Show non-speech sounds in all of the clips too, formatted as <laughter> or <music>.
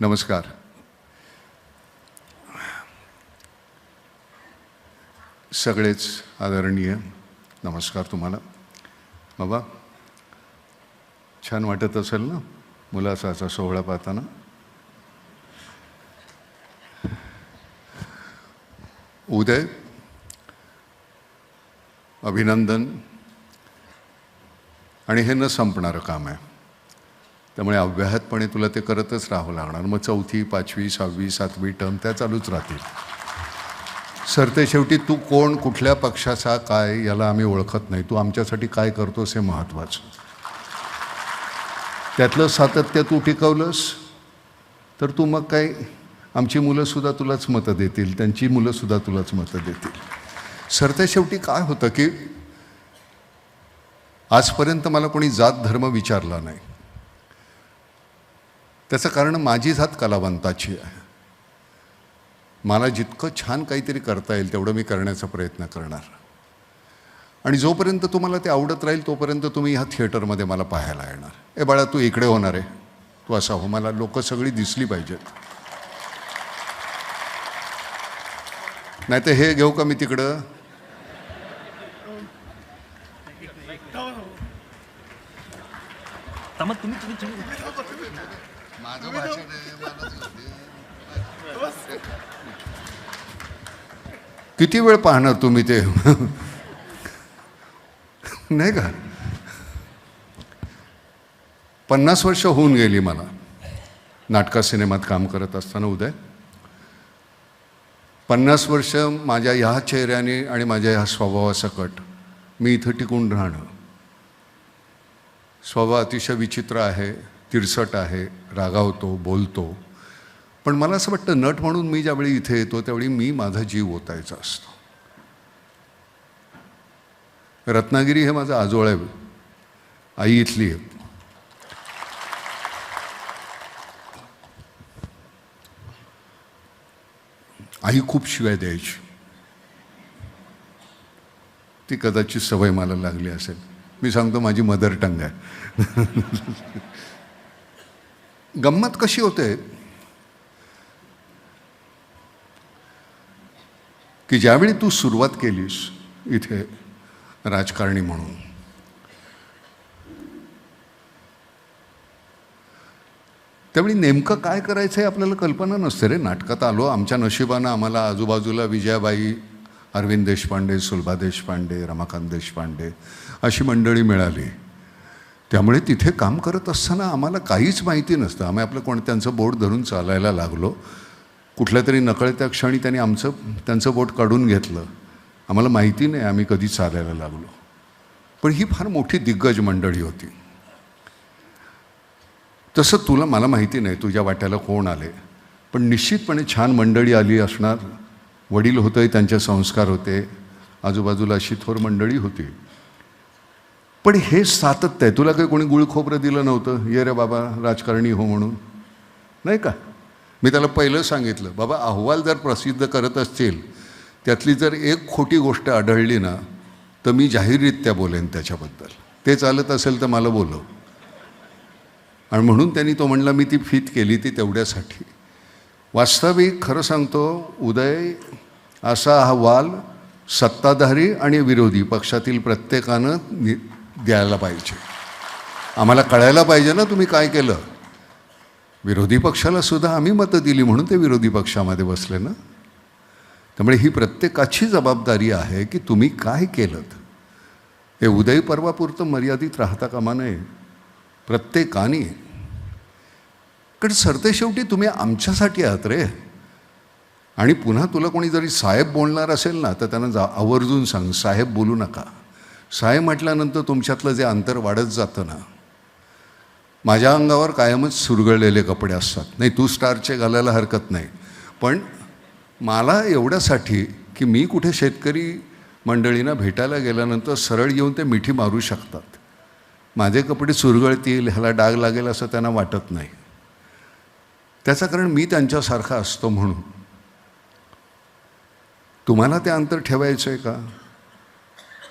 नमस्कार. सगळेच आदरणीय नमस्कार तुम्हाला. बाबा छान वाटत असेल ना? मुलाचा असा सोहळा पाहताना. उदय अभिनंदन. आणि हे न संपणारं काम आहे. त्यामुळे अव्याहतपणे तुला ते करतच राहावं लागणार. मग चौथी पाचवी सहावी सातवी टर्म त्या चालूच राहतील. सरते शेवटी तू कोण कुठल्या पक्षाचा काय याला आम्ही ओळखत नाही. तू आमच्यासाठी काय करतोस हे महत्त्वाचं त्यातलं सातत्य तू टिकवलंस तर तू मग काय आमची मुलंसुद्धा तुलाच मतं देतील. त्यांची मुलंसुद्धा तुलाच मतं देतील. सरते शेवटी काय होतं की आजपर्यंत मला कोणी जात धर्म विचारला नाही. त्याचं कारण माझी जात कलावंताची आहे. मला जितकं छान काहीतरी करता येईल तेवढं मी करण्याचा प्रयत्न करणार. आणि जोपर्यंत तुम्हाला ते आवडत राहील तोपर्यंत तुम्ही ह्या थिएटरमध्ये मला पाहायला येणार. ए बाळा तू इकडे होणार आहे. तू असा हो मला लोकं सगळी दिसली पाहिजेत. नाही तर हे घेऊ का मी तिकडं? तुम्ही तुम्ही तुम्ही माझं भाषण किती वेळ पाहणार तुम्ही ते नाही का पन्नास वर्ष होऊन गेली मला. नाटका सिनेमात काम करत असताना उदय. पन्नास वर्ष माझ्या ह्या चेहऱ्याने आणि माझ्या ह्या स्वभावासकट मी इथं टिकून राहणं. स्वभाव अतिशय विचित्र आहे. तिरसट आहे रागावतो बोलतो. पण मला असं वाटतं नट म्हणून मी ज्यावेळी इथे येतो त्यावेळी मी माझा जीव ओतायचा असतो. रत्नागिरी हे माझं आजोळ आहे. आई इथली आहे. आई खूप शिवाय द्यायची. ती कदाचित सवय मला लागली असेल. मी सांगतो माझी मदर टंग आहे. <laughs> गंमत कशी होते? की ज्यावेळी तू सुरुवात केलीस इथे राजकारणी म्हणून त्यावेळी नेमकं काय करायचं आहे आपल्याला कल्पना नसते रे. नाटकात आलो आमच्या नशिबानं आम्हाला आजूबाजूला विजयाबाई अरविंद देशपांडे सुलभा देशपांडे रमाकांत देशपांडे अशी मंडळी मिळाली. त्यामुळे तिथे काम करत असताना आम्हाला काहीच माहिती नसतं. आम्ही आपलं कोण त्यांचं बोट धरून चालायला लागलो. कुठल्या तरी नकळत्या क्षणी त्यांनी आमचं त्यांचं बोट काढून घेतलं. आम्हाला माहिती नाही आम्ही कधी चालायला लागलो. पण ही फार मोठी दिग्गज मंडळी होती. तसं तुला मला माहिती नाही तुझ्या वाट्याला कोण आले. पण निश्चितपणे छान मंडळी आली असणार. वडील होते त्यांचे संस्कार होते. आजूबाजूला अशी थोर मंडळी होती. पण हे सातत्य आहे. तुला काही कोणी गुळखोबरं दिलं नव्हतं? ये रे बाबा राजकारणी हो म्हणून. नाही का? मी त्याला पहिलं सांगितलं बाबा अहवाल जर प्रसिद्ध करत असतील त्यातली जर एक खोटी गोष्ट आढळली ना तर मी जाहीररित्या बोलेन त्याच्याबद्दल. ते चालत असेल तर मला बोलव. आणि म्हणून त्यांनी तो म्हणला मी ती फित केली ती तेवढ्यासाठी. वास्तविक खरं सांगतो उदय असा अहवाल सत्ताधारी आणि विरोधी पक्षातील प्रत्येकानं नि द्यायला पाहिजे. आम्हाला कळायला पाहिजे ना तुम्ही काय केलं. विरोधी पक्षाला सुद्धा आम्ही मतं दिली म्हणून ते विरोधी पक्षामध्ये बसले ना. त्यामुळे ही प्रत्येकाची जबाबदारी आहे की तुम्ही काय केलं हे उदय पर्वापुरतं मर्यादित राहता कामा नये. प्रत्येकाने. कारण सरतेशेवटी तुम्ही आमच्यासाठी आहात रे. आणि पुन्हा तुला कोणी जरी साहेब बोलणार असेल ना तर त्यांना जा आवर्जून सांग साहेब बोलू नका. साहेब म्हटल्यानंतर तुमच्यातलं जे अंतर वाढत जातं ना माझ्या अंगावर कायमच सुरगळलेले कपडे असतात. नाही तू स्टारचे घालायला हरकत नाही. पण मला एवढ्यासाठी की मी कुठे शेतकरी मंडळींना भेटायला गेल्यानंतर सरळ येऊन ते मिठी मारू शकतात. माझे कपडे सुरगळतील ह्याला डाग लागेल असं त्यांना वाटत नाही. त्याचं कारण मी त्यांच्यासारखा असतो म्हणून. तुम्हाला ते अंतर ठेवायचं आहे का?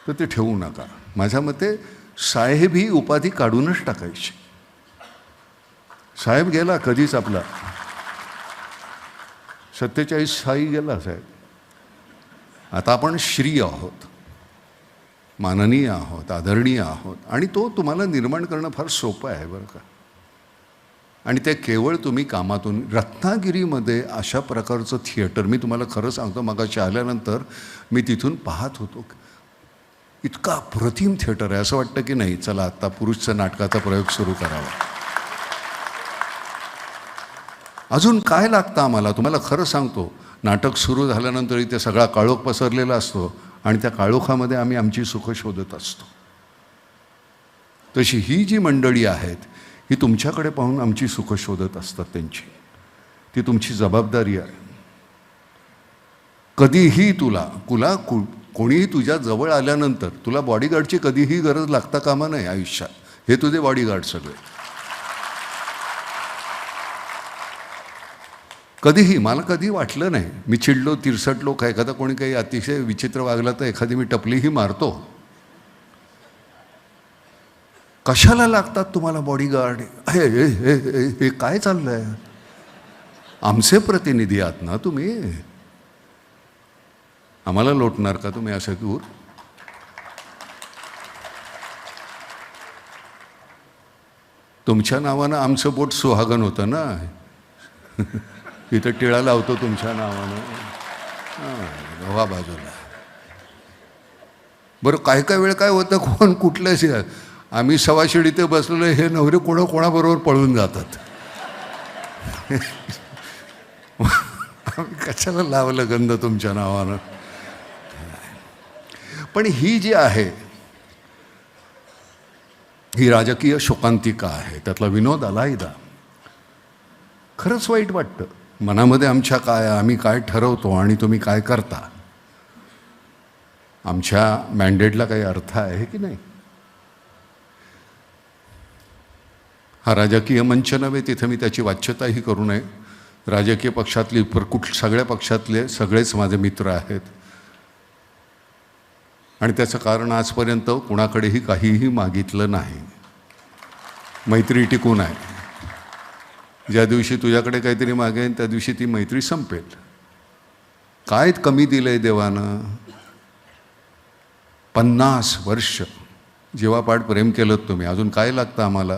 तर ते ठेवू नका. माझ्या मते साहेब ही उपाधी काढूनच टाकायची. साहेब गेला कधीच आपला. सत्तेचाळीस साई गेला साहेब. आता आपण श्री आहोत. माननीय आहोत आदरणीय आहोत. आणि तो तुम्हाला निर्माण करणं फार सोपं आहे बरं का. आणि ते केवळ तुम्ही कामातून रत्नागिरीमध्ये अशा प्रकारचं थिएटर मी तुम्हाला खरं सांगतो मगाशी आल्यानंतर मी तिथून पाहत होतो. इतका अप्रतिम थिएटर आहे. असं वाटतं की नाही चला आत्ता पुरुषचं नाटकाचा प्रयोग सुरू करावा. अजून काय लागतं आम्हाला? तुम्हाला खरं सांगतो नाटक सुरू झाल्यानंतर इथे सगळा काळोख पसरलेला असतो आणि त्या काळोखामध्ये आम्ही आमची सुख शोधत असतो. तशी ही जी मंडळी आहेत ही तुमच्याकडे पाहून आमची सुख शोधत असतात त्यांची. ती तुमची जबाबदारी आहे. कधीही तुला कुला कु कोणीही तुझ्या जवळ आल्यानंतर तुला बॉडीगार्डची कधीही गरज लागता कामा नाही आयुष्यात. हे तुझे बॉडीगार्ड सगळे. कधीही मला कधी वाटलं नाही मी चिडलो तिरसटलो का एखादा कोणी काही अतिशय विचित्र वागला तर एखादी मी टपलीही मारतो. कशाला लागतात तुम्हाला बॉडीगार्ड हे हे हे चाललं आहे आमचे प्रतिनिधी आहात ना तुम्ही? आम्हाला लोटणार का तुम्ही असं दूर? तुमच्या नावानं आमचं बोट सुहागन होतं ना? तिथं टिळा लावतो तुमच्या नावानं. हां, हवा बाजूला. बरं काय काय वेळ काय होतं? कोण कुठल्याच आम्ही सवाशिड इथे बसलेलो हे नवरे कोणा कोणाबरोबर पळून जातात? आम्ही कशाला लावलं गंध तुमच्या नावानं? पण ही जी आहे ही राजकीय शोकांतिका आहे त्यातला विनोद आलायदा खरंच वाईट वाटतं. मनामध्ये आमच्या काय आम्ही काय ठरवतो आणि तुम्ही काय करता? आमच्या मॅन्डेटला काही अर्थ आहे की नाही? हा राजकीय मंच नव्हे तिथे मी त्याची वाच्यताही करू नये. राजकीय पक्षातली पर कुठ सगळ्या पक्षातले सगळेच माझे मित्र आहेत. आणि त्याचं कारण आजपर्यंत कुणाकडेही काहीही मागितलं नाही. मैत्री टिकून आहे. ज्या दिवशी तुझ्याकडे काहीतरी मागेन त्या दिवशी ती मैत्री संपेल. काय कमी दिलं आहे देवानं? पन्नास वर्ष. जीवापाठ प्रेम केलं तुम्ही अजून काय लागतं आम्हाला?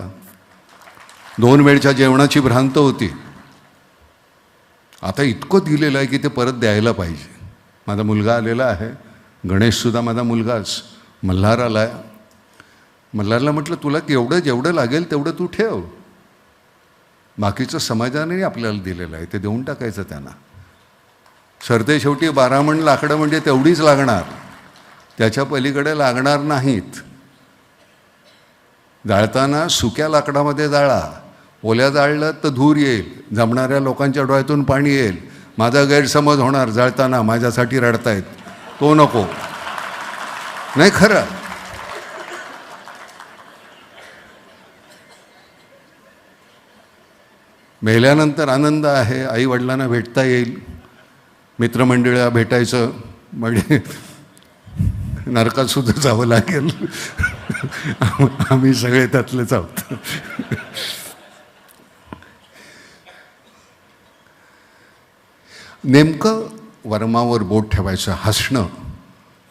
दोन वेळच्या जेवणाची भ्रांत होती. आता इतकं दिलेलं आहे की ते परत द्यायला पाहिजे. माझा मुलगा आलेला आहे. गणेशसुद्धा माझा मुलगाच. मल्हार आला आहे मल्हारला म्हटलं तुला केवढं जेवढं लागेल तेवढं तू ठेव. बाकीचं समाजाने आपल्याला दिलेलं आहे. ते देऊन टाकायचं त्यांना. सरते शेवटी बारामण लाकडं म्हणजे तेवढीच लागणार. त्याच्या पलीकडे लागणार नाहीत. जाळताना सुक्या लाकडामध्ये जाळा. ओल्या जाळलं तर धूर येईल. जमणाऱ्या लोकांच्या डोळ्यातून पाणी येईल. माझा गैरसमज होणार जाळताना माझ्यासाठी रडतायत. तो नको. नाही खरं. मेल्यानंतर आनंद आहे आई वडिलांना भेटता येईल. मित्रमंडळीला भेटायचं म्हणजे नरकात सुद्धा जावं लागेल. आम्ही सगळे त्यातलेच आहोत. नेमकं वर्मावर बोट ठेवायचं हसणं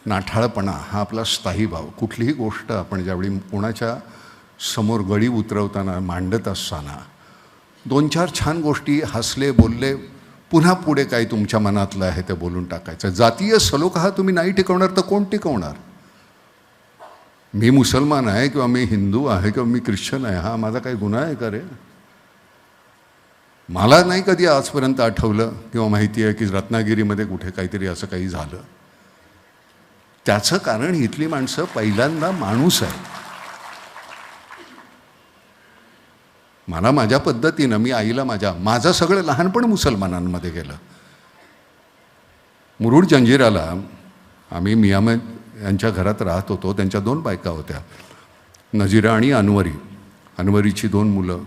नाठाळपणा हा आपला स्थायी भाव. कुठलीही गोष्ट आपण ज्यावेळी कोणाच्या समोर गळी उतरवताना मांडत असताना दोन चार छान गोष्टी हसले बोलले पुन्हा पुढे काही तुमच्या मनातलं आहे ते बोलून टाकायचं. जातीय सलोखा हा तुम्ही नाही टिकवणार तर कोण टिकवणार? मी मुसलमान आहे किंवा मी हिंदू आहे किंवा मी ख्रिश्चन आहे हा माझा काही गुन्हा आहे का रे? मला नाही कधी आजपर्यंत आठवलं किंवा माहिती आहे की रत्नागिरीमध्ये कुठे काहीतरी असं काही झालं. त्याचं कारण इथली माणसं पहिल्यांदा माणूस आहे मला माझ्या पद्धतीनं मी आईला माझ्या माझं सगळं लहानपण मुसलमानांमध्ये गेलं. मुरुड जंजिराला आम्ही मियामद यांच्या घरात राहत होतो. त्यांच्या दोन बायका होत्या. नजिरा आणि अनवरी. अनवरीची दोन मुलं.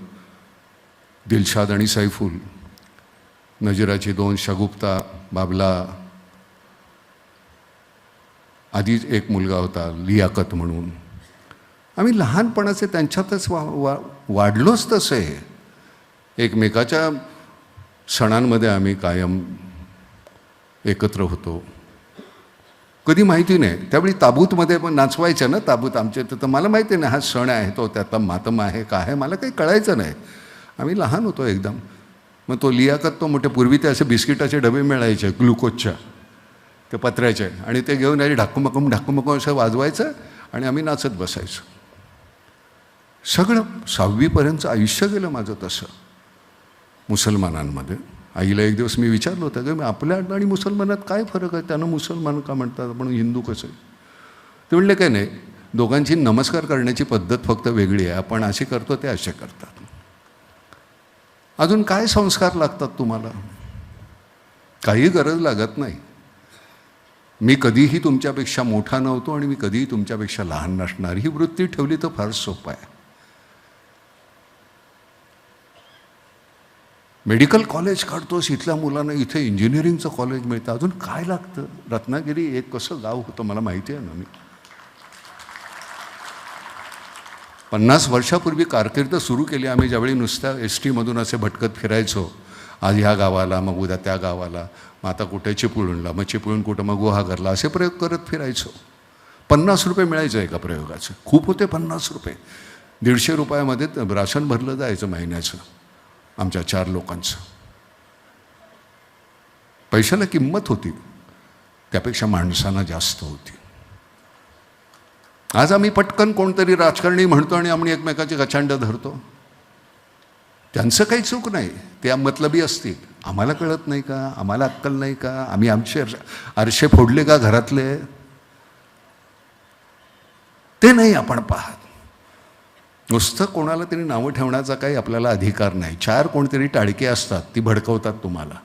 दिलशाद आणि सैफुल नजराचे दोन शगुप्ता बाबला आधीच एक मुलगा होता लियाकत म्हणून. आम्ही लहानपणाचे त्यांच्यातच वा वा वाढलोच तसे. एकमेकाच्या सणांमध्ये आम्ही कायम एकत्र होतो. कधी माहिती नाही. त्यावेळी ताबूतमध्ये पण नाचवायचं ना ताबूत आमच्या इथं तर मला माहिती नाही हा सण आहे तो त्यातला मातम आहे का आहे मला काही कळायचं नाही. आम्ही लहान होतो एकदम. मग तो लियाकत तो मोठे पूर्वी ते असे बिस्किटाचे डबे मिळायचे ग्लुकोजच्या ते पत्र्याचे. आणि ते घेऊन आधी ढाकूमकूम ढाकूमकूम असं वाजवायचं आणि आम्ही नाचत बसायचो. सगळं सहावीपर्यंतचं आयुष्य गेलं माझं तसं. मुसलमानांमध्ये. आईला एक दिवस मी विचारलं होतं की आपल्या आणि मुसलमानात काय फरक आहे? त्यांना मुसलमान का म्हणतात? आपण हिंदू कसं आहे? ते म्हणले काय नाही. दोघांची नमस्कार करण्याची पद्धत फक्त वेगळी आहे. आपण अशी करतो ते असे करतात. अजून काय संस्कार लागतात तुम्हाला? काही गरज लागत नाही. मी कधीही तुमच्यापेक्षा मोठा नव्हतो आणि मी कधीही तुमच्यापेक्षा लहान नसणार. ही वृत्ती ठेवली तर फार सोपं आहे. मेडिकल कॉलेज काढतोस इथल्या मुलांना इथे इंजिनिअरिंगचं कॉलेज मिळतं. अजून काय लागतं? रत्नागिरी एक कसं गाव होतं मला माहिती आहे ना मी. पन्नास वर्षापूर्वी कारकीर्द सुरू केली. आम्ही ज्यावेळी नुसत्या एस टीमधून असे भटकत फिरायचो आज ह्या गावाला मग उद्या त्या गावाला मग आता कुठे चिपळूणला मग चिपळूण कुठं मग गुहागरला असे प्रयोग करत फिरायचो. पन्नास रुपये मिळायचं एका प्रयोगाचं. खूप होते पन्नास रुपये. दीडशे रुपयामध्ये राशन भरलं जायचं महिन्याचं आमच्या चार लोकांचं. पैशाला किंमत होती. त्यापेक्षा माणसांना जास्त होती. आज आम्ही पटकन कोणतरी राजकारणी म्हणतो आणि आम्ही एकमेकाची गचांड धरतो. त्यांचं काही चूक नाही ते मतलबी असतील. आम्हाला कळत नाही का? आम्हाला अक्कल नाही का? आम्ही आमचे आरशे- आरशे फोडले का घरातले? ते नाही आपण पाहत. नुसतं कोणाला तरी नावं ठेवण्याचा काही आपल्याला अधिकार नाही. चार कोणतरी टाळके असतात ती भडकवतात तुम्हाला.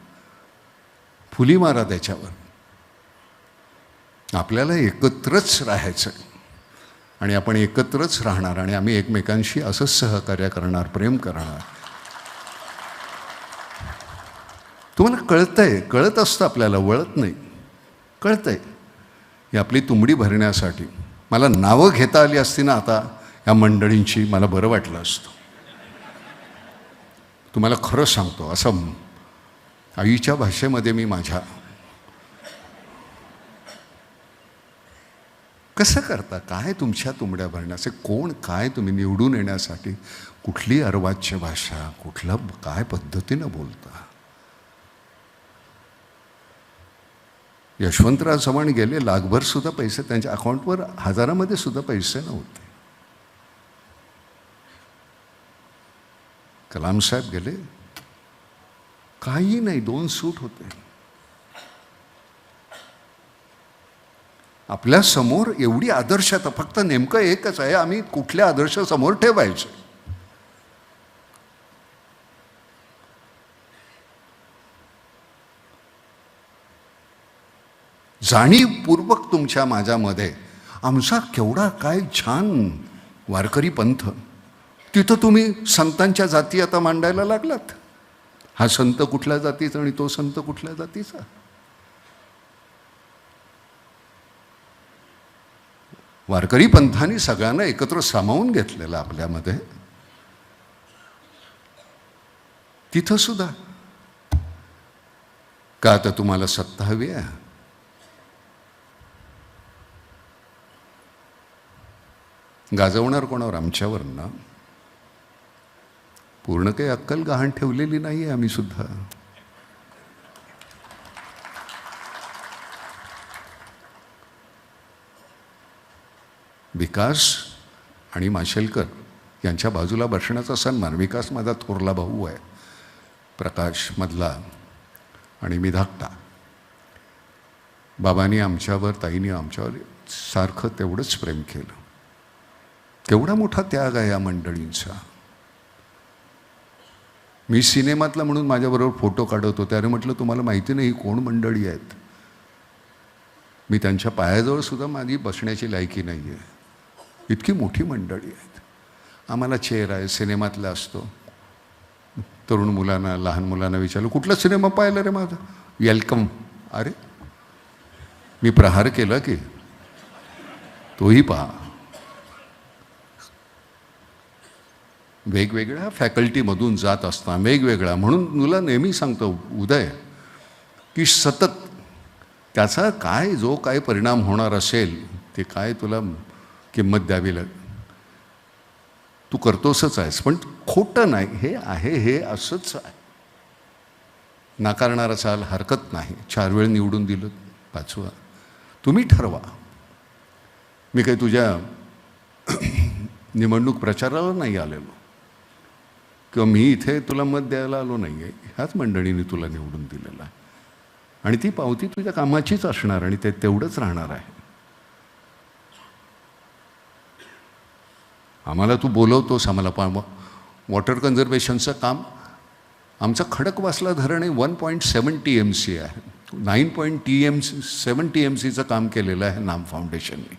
फुली मारा त्याच्यावर. आपल्याला एकत्रच राहायचं आणि आपण एकत्रच राहणार आणि आम्ही एकमेकांशी असंच सहकार्य करणार प्रेम करणार. तुम्हाला कळतंय कळत असतं आपल्याला वळत नाही. कळतंय. ही आपली तुंबडी भरण्यासाठी. मला नावं घेता आली असती ना आता या मंडळींची मला बरं वाटलं असतं. तुम्हाला खरं सांगतो असं आईच्या भाषेमध्ये मी माझ्या कसं करता? काय तुमच्या तुंबड्या भरण्याचे कोण काय तुम्ही निवडून येण्यासाठी? कुठली अर्वाच्य भाषा? कुठलं काय पद्धतीनं बोलता? यशवंतराव चव्हाण गेले लाखभर सुद्धा पैसे त्यांच्या अकाउंटवर हजारामध्ये सुद्धा पैसे नव्हते. कलाम साहेब गेले. काही नाही दोन सूट होते. आपल्यासमोर एवढी आदर्शता फक्त नेमकं एकच आहे आम्ही कुठल्या आदर्श समोर ठेवायचे? जाणीवपूर्वक तुमच्या माझ्यामध्ये आमचा केवढा काय छान वारकरी पंथ. तिथं तुम्ही संतांच्या जाती आता मांडायला लागलात. हा संत कुठल्या जातीचा आणि तो संत कुठल्या जातीचा? वारकरी पंथाने सगळ्यांना एकत्र सामावून घेतलेलं आपल्यामध्ये. तिथं सुद्धा. का आता तुम्हाला सत्ता हवी आहे? गाजवणार कोणावर? आमच्यावर ना पूर्ण काही अक्कल गहाण ठेवलेली नाही आहे आम्ही सुद्धा. विकास आणि माशेलकर यांच्या बाजूला बसण्याचा सन्मान. विकास माझा थोरला भाऊ आहे. प्रकाश मधला आणि मी धाकटा बाबांनी आमच्यावर ताईने आमच्यावर सारखं तेवढंच प्रेम केलं. केवढा मोठा त्याग आहे या मंडळींचा. मी सिनेमातला म्हणून माझ्याबरोबर फोटो काढत होते. अरे म्हटलं तुम्हाला माहिती नाही कोण मंडळी आहेत. मी त्यांच्या पायाजवळ सुद्धा माझी बसण्याची लायकी नाही आहे इतकी मोठी मंडळी आहेत. आम्हाला चेअर आहे सिनेमातला असतो. तरुण मुलांना लहान मुलांना विचारलं कुठला सिनेमा पाहिला रे माझा? वेलकम अरे मी प्रहार केला की. तोही पहा. वेगवेगळ्या फॅकल्टीमधून जात असता वेगवेगळा म्हणून तुला नेहमी सांगतो उदय की सतत त्याचा काय जो काय परिणाम होणार असेल ते काय तुला किंमत द्यावी लाग तू करतोसच आहेस पण खोटं नाही. हे आहे हे असंच आहे. नाकारणार असाल हरकत नाही. चार वेळ निवडून दिलं पाचवा. तुम्ही ठरवा. मी काही तुझ्या <clears throat> निवडणूक प्रचाराला नाही आलेलो. किंवा मी इथे तुला मत द्यायला आलो नाही आहे ह्याच मंडळीने तुला निवडून दिलेला. आहे आणि ती पावती तुझ्या कामाचीच असणार आणि ते तेवढंच राहणार आहे. आम्हाला तू बोलवतोस आम्हाला पा वॉटर कन्झर्वेशनचं काम. आमचं खडकवासला धरण हे one point seven T M C आहे. Nine point T M C seven T M सीचं काम केलेलं आहे नाम फाउंडेशनने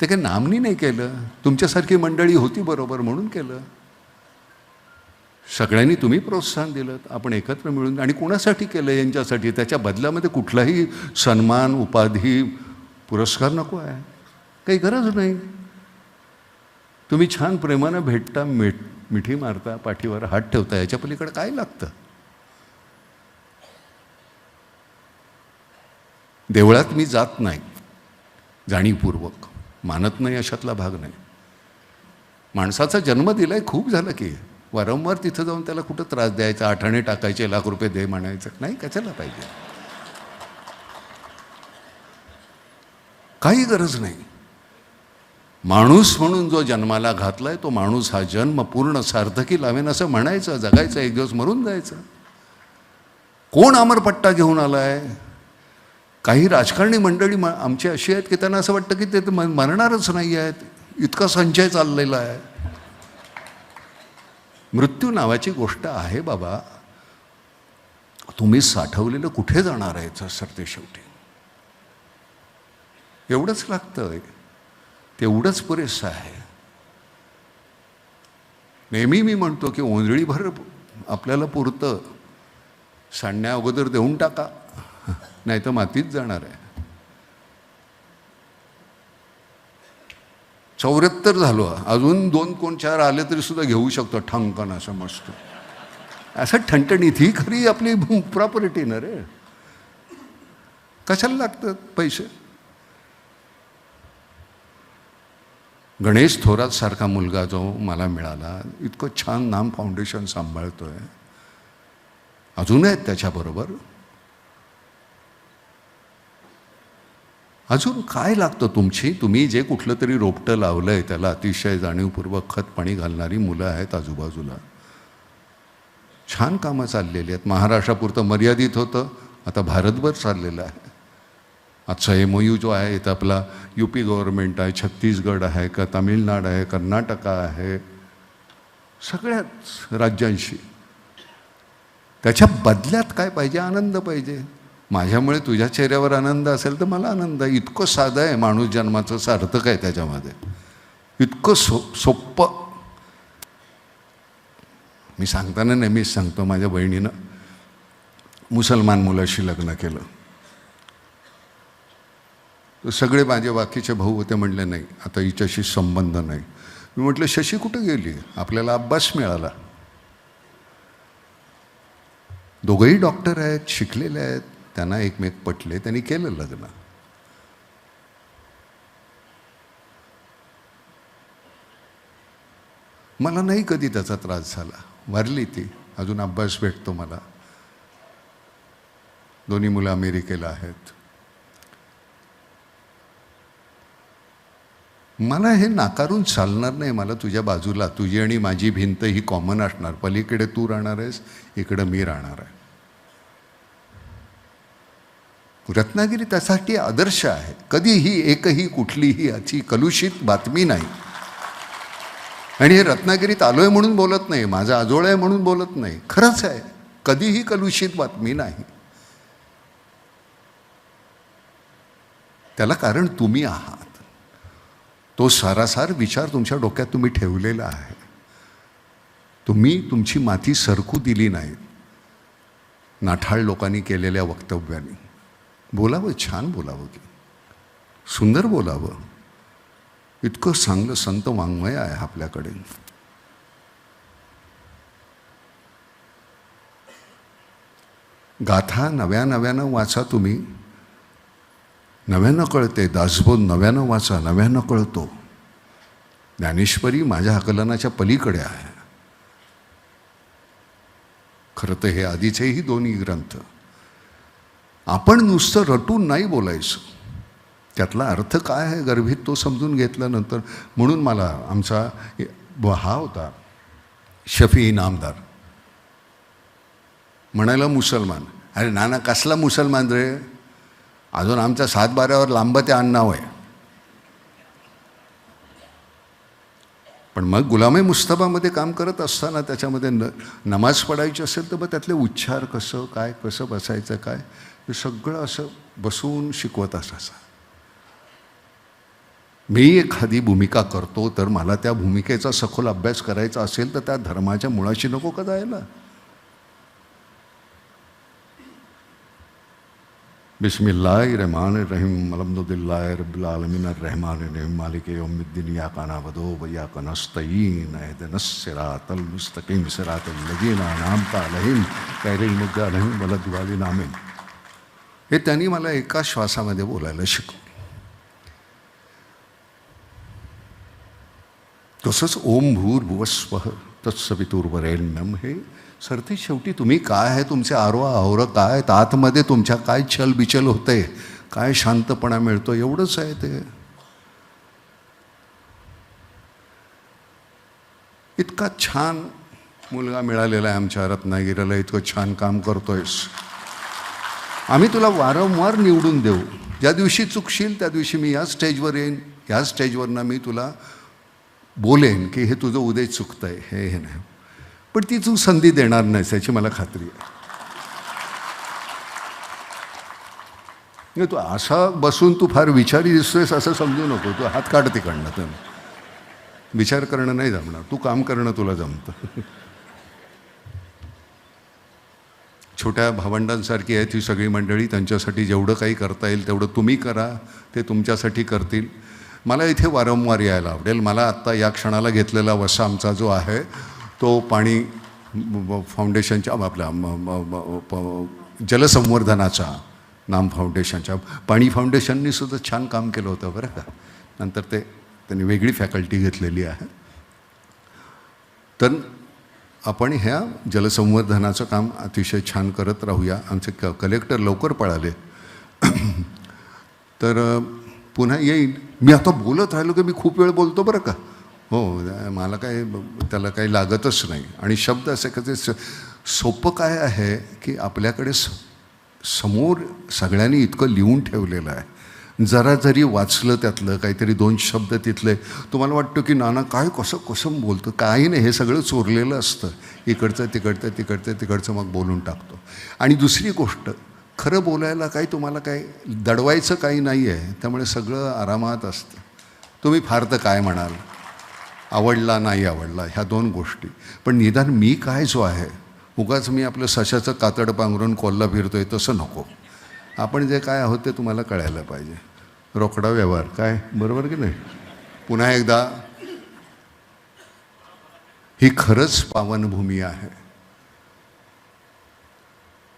ते काही नामनी नाही केलं. तुमच्यासारखी मंडळी होती बरोबर म्हणून केलं. सगळ्यांनी तुम्ही प्रोत्साहन दिलं. आपण एकत्र मिळून आणि कोणासाठी केलं यांच्यासाठी? त्याच्या बदल्यामध्ये कुठलाही सन्मान उपाधी पुरस्कार नको आहे. काही गरज नाही. तुम्ही छान प्रेमानं भेटता मिठ मिठी मारता पाठीवर हात ठेवता याच्या पलीकडे काय लागतं? देवळात मी जात नाही जाणीवपूर्वक. मानत नाही अशातला भाग नाही. माणसाचा जन्म दिलाय खूप झालं की. वारंवार तिथं जाऊन त्याला कुठं त्रास द्यायचा आठाणे टाकायचे लाख रुपये दे म्हणायचं. नाही कशाला पाहिजे? काही गरज नाही. माणूस म्हणून जो जन्माला घातलाय तो माणूस हा जन्म पूर्ण सार्थकी लावेन असं म्हणायचं जगायचं एक दिवस मरून जायचं. कोण अमरपट्टा घेऊन आलाय? काही राजकारणी मंडळी आमची अशी आहेत की त्यांना असं वाटतं की ते तर मरणारच नाही आहेत. इतका संचय चाललेला आहे. मृत्यू नावाची गोष्ट आहे बाबा. तुम्ही साठवलेलं कुठे जाणार आहे सर ते शेवटी? एवढंच लागतं तेवढंच पुरेसं आहे. नेहमी मी म्हणतो की ओंजळीभर आपल्याला पुरतं. सांडण्या अगोदर देऊन टाका. नाही तर मातीत जाणार आहे. चौऱ्याहत्तर झालो. अजून दोन कोण चार आले तरी सुद्धा घेऊ शकतो. ठणकण असं मस्त. असं ठणठणीत ही खरी आपली प्रॉपर्टी ना रे. कशाला लागतात पैसे? गणेश थोरातसारखा मुलगा जो मला मिळाला इतकं छान नाम फाउंडेशन आहे अजून आहेत त्याच्याबरोबर. अजून काय लागतं तुमची? तुम्ही जे कुठलं तरी रोपटं लावलं आहे त्याला अतिशय जाणीवपूर्वक खत पाणी घालणारी मुलं आहेत आजूबाजूला. छान कामं चाललेली आहेत. महाराष्ट्रापुरतं मर्यादित होतं. आता भारतभर चाललेलं आहे. आजचा एम ओ यू जो आहे इथं आपला यू पी गव्हर्नमेंट आहे छत्तीसगड आहे का तामिळनाड आहे कर्नाटका आहे सगळ्याच राज्यांशी. त्याच्या बदल्यात काय पाहिजे? आनंद पाहिजे. माझ्यामुळे तुझ्या चेहऱ्यावर आनंद असेल तर मला आनंद आहे. इतकं साधं आहे माणूस जन्माचं सार्थक आहे त्याच्यामध्ये. इतकं सो सोप्पं. मी सांगताना नेहमीच सांगतो माझ्या बहिणीनं मुसलमान मुलाशी लग्न केलं. सगळे माझे बाकीचे भाऊ होते म्हणले नाही आता हिच्याशी संबंध नाही. मी म्हटलं शशी कुठं गेली? आपल्याला अभ्यास मिळाला. दोघंही डॉक्टर आहेत शिकलेले आहेत त्यांना एकमेक पटले त्यांनी केलं लग्न. मला नाही कधी त्याचा त्रास झाला. वारली ती. अजून अभ्यास भेटतो मला. दोन्ही मुलं अमेरिकेला आहेत. मला हे नाकारून चालणार नाही मला तुझ्या बाजूला तुझी आणि माझी भिंत ही कॉमन असणार. पलीकडे तू राहणार आहेस इकडं मी राहणार आहे. रत्नागिरी त्यासाठी आदर्श आहे. कधीही एकही कुठलीही याची कलुषित बातमी नाही. आणि हे रत्नागिरीत आलोय म्हणून बोलत नाही माझा आजोळ आहे म्हणून बोलत नाही. खरंच आहे कधीही कलुषित बातमी नाही. त्याला कारण तुम्ही आहात. तो सारासार विचार तुमच्या डोक्यात तुम्ही ठेवलेला आहे. तुम्ही तुमची माती सरकू दिली नाही. नाठाळ लोकांनी केलेल्या वक्तव्याने. बोलावं छान बोलावं की. सुंदर बोलावं. इतकं चांगलं संत वाङ्मय आहे आपल्याकडे. गाथा नव्या नव्यानं वाचा तुम्ही. नव्यानं कळते दासबोध नव्यानं वाचा नव्यानं कळतो. ज्ञानेश्वरी माझ्या आकलनाच्या पलीकडे आहे. खरं तर हे आधीचेही दोन्ही ग्रंथ. आपण नुसतं रटून नाही बोलायचं. त्यातला अर्थ काय आहे गर्भित तो समजून घेतल्यानंतर म्हणून मला आमचा हा होता शफी नामदार. म्हणायला मुसलमान अरे नाना कसला मुसलमान रे? अजून आमच्या सातबाऱ्यावर लांब ते आडनाव आहे. पण मग गुलामे मुस्तफामध्ये काम करत असताना त्याच्यामध्ये न नमाज पडायची असेल तर मग त्यातले उच्चार कसं काय कसं बसायचं काय हे सगळं असं बसून शिकवत असायचं. मी एखादी भूमिका करतो तर मला त्या भूमिकेचा सखोल अभ्यास करायचा असेल तर त्या धर्माच्या मुळाशी नको का जायला? बिस्मिल्लाह रहमान रहीम अलहमदिल्ला रबालमीन रहमान रहीम मालिक यौमिद्दीन या काना वदो या कनस्तईन एदनसरातलमुस्तकीम सरातल्लजीन नाम का अलहिम कैरिल अलहिम वलदवाली नामिन हे त्यांनी मला एका श्वासामध्ये बोलायला शिकवलं. तसंच ओम भूर तत्सवितुर्वरेण्यम हे सरते शेवटी तुम्ही काय आहे? तुमचे आरोह आवर काय? आहेत आतमध्ये तुमच्या काय छल बिचल होते? काय शांतपणा मिळतो? एवढंच आहे ते. इतका छान मुलगा मिळालेला आहे आमच्या रत्नागिरीला. इतकं छान काम करतोयस. आम्ही तुला वारंवार निवडून देऊ. ज्या दिवशी चुकशील त्या दिवशी मी या स्टेजवर येईन. या स्टेजवरनं मी तुला बोलेन की हे तुझं उदय चुकतंय. हे हे नाही. पण ती तू संधी देणार नाहीस याची मला खात्री आहे. नाही तू असा बसून तू फार विचारी दिसतोयस असं समजू नको तू हात काढ तिकडनं तर. विचार करणं नाही जमणार तू काम करणं तुला जमतं. छोट्या भावंडांसारखी आहे ती सगळी मंडळी त्यांच्यासाठी जेवढं काही करता येईल तेवढं तुम्ही करा ते तुमच्यासाठी करतील. मला इथे वारंवार यायला आवडेल मला आत्ता या क्षणाला घेतलेला वसा आमचा जो आहे तो पाणी फाउंडेशनच्या आपल्या जलसंवर्धनाचा नाम फाउंडेशनच्या. पाणी फाउंडेशननी सुद्धा छान काम केलं होतं बरं का. नंतर ते त्यांनी वेगळी फॅकल्टी घेतलेली आहे. तर आपण ह्या जलसंवर्धनाचं काम अतिशय छान करत राहूया. आमचे क कलेक्टर लवकर पळाले. तर पुन्हा येईन मी आता बोलत राहिलो की मी खूप वेळ बोलतो बरं का. हो मला काय त्याला काही लागतच नाही. आणि शब्द असे कसे स- सोपं काय आहे की आपल्याकडे स समोर सगळ्यांनी इतकं लिहून ठेवलेलं आहे. जरा जरी वाचलं त्यातलं काहीतरी दोन शब्द तिथले तुम्हाला वाटतं की नाना काय कसं कसं बोलतं? काही नाही हे सगळं चोरलेलं असतं. इकडचं तिकडचं तिकडचं तिकडचं मग बोलून टाकतो. आणि दुसरी गोष्ट खरं बोलायला काही तुम्हाला काही दडवायचं काही नाही आहे त्यामुळे सगळं आरामात असतं. तुम्ही फार तर काय म्हणाल? आवडला नाही आवडला ह्या दोन गोष्टी. पण निदान मी काय जो आहे उगाच मी आपलं सशाचं कातड पांघरून कोल्हा फिरतोय तसं नको. आपण जे काय आहोत ते तुम्हाला कळायला पाहिजे. रोकडा व्यवहार काय? बरोबर की नाही? पुन्हा एकदा ही खरंच पावनभूमी आहे.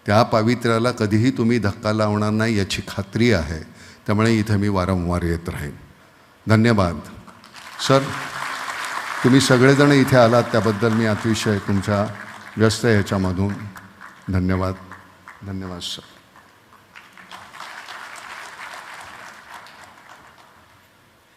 त्या पावित्र्याला कधीही तुम्ही धक्का लावणार नाही याची खात्री आहे. त्यामुळे इथं मी वारंवार येत राहीन. धन्यवाद. सर तुम्ही सगळेजण इथे आलात त्याबद्दल मी अतिशय तुमच्या व्यस्त ह्याच्यामधून धन्यवाद. धन्यवाद सर